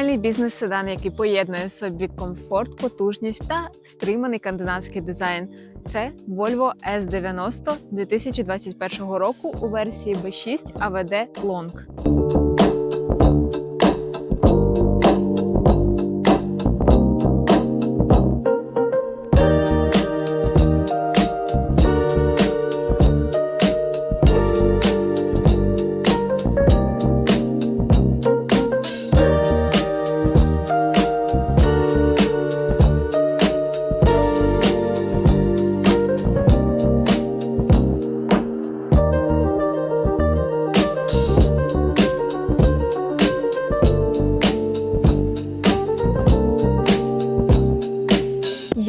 Функціональний бізнес-седан, який поєднує в собі комфорт, потужність та стриманий скандинавський дизайн. Це Volvo S90 2021 року у версії B6 AVD Long.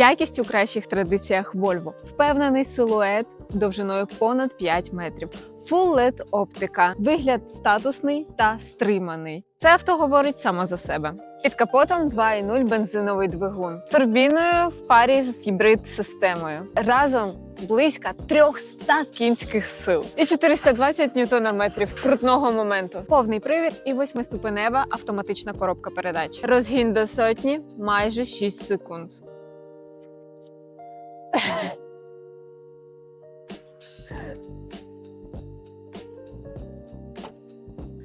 Якість у кращих традиціях Volvo. Впевнений силует довжиною понад 5 метрів. Full LED оптика, вигляд статусний та стриманий. Це авто говорить само за себе. Під капотом 2.0 бензиновий двигун з турбіною в парі з гібрид-системою. Разом близько 300 кінських сил і 420 ньютонометрів крутного моменту. Повний привід і восьмиступенева автоматична коробка передач. Розгін до сотні майже 6 секунд.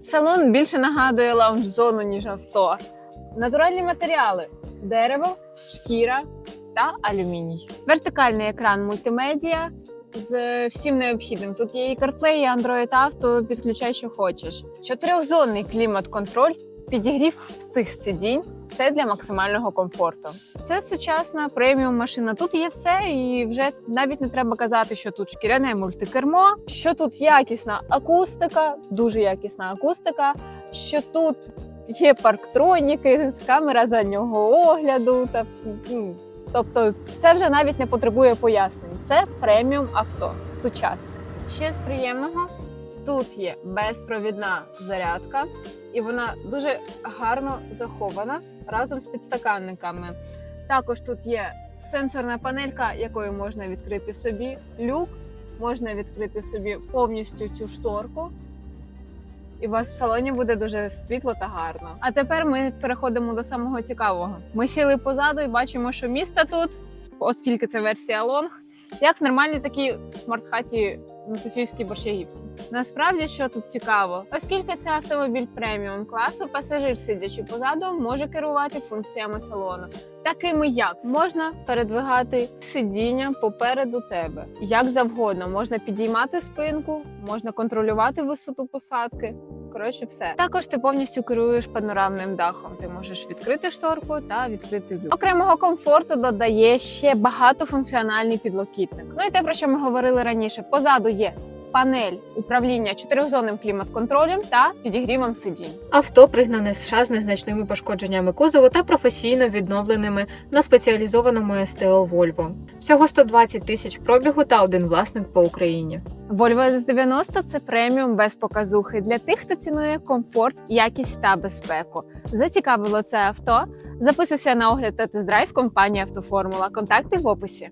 Салон більше нагадує лаунж-зону, ніж авто. Натуральні матеріали: дерево, шкіра та алюміній. Вертикальний екран мультимедіа з всім необхідним. Тут є і CarPlay, і Android Auto, підключай, що хочеш. Чотирьохзонний клімат-контроль, підігрів всіх сидінь. Все для максимального комфорту. Це сучасна преміум машина. Тут є все, і вже навіть не треба казати, що тут шкіряне мультикермо, що тут якісна акустика, дуже якісна акустика. Що тут є парктроніки, камера заднього огляду. Та ну, тобто, це вже навіть не потребує пояснень. Це преміум авто сучасне. Ще з приємного тут є безпровідна зарядка, і вона дуже гарно захована разом з підстаканниками. Також тут є сенсорна панелька, якою можна відкрити собі люк, можна відкрити собі повністю цю шторку. І у вас в салоні буде дуже світло та гарно. А тепер ми переходимо до самого цікавого. Ми сіли позаду і бачимо, що місто тут, оскільки це версія лонг, як в нормальній такій смарт-хаті на Софійській Борщагівці. Насправді, що тут цікаво, оскільки це автомобіль преміум класу, пасажир, сидячи позаду, може керувати функціями салону, такими як можна передвигати сидіння попереду тебе, як завгодно, можна підіймати спинку, можна контролювати висоту посадки. Коротше, все також ти повністю керуєш панорамним дахом. Ти можеш відкрити шторку та відкрити люк. Окремого комфорту додає ще багатофункціональний підлокітник. Ну і те, про що ми говорили раніше, позаду є панель управління чотирьохзонним клімат-контролем та підігрівом сидінь. Авто пригнане з США з незначними пошкодженнями кузову та професійно відновленими на спеціалізованому СТО Volvo. Всього 120 тисяч пробігу та один власник по Україні. Volvo S90 – це преміум без показухи для тих, хто цінує комфорт, якість та безпеку. Зацікавило це авто? Записуйся на огляд та тест-драйв компанії Автоформула. Контакти в описі.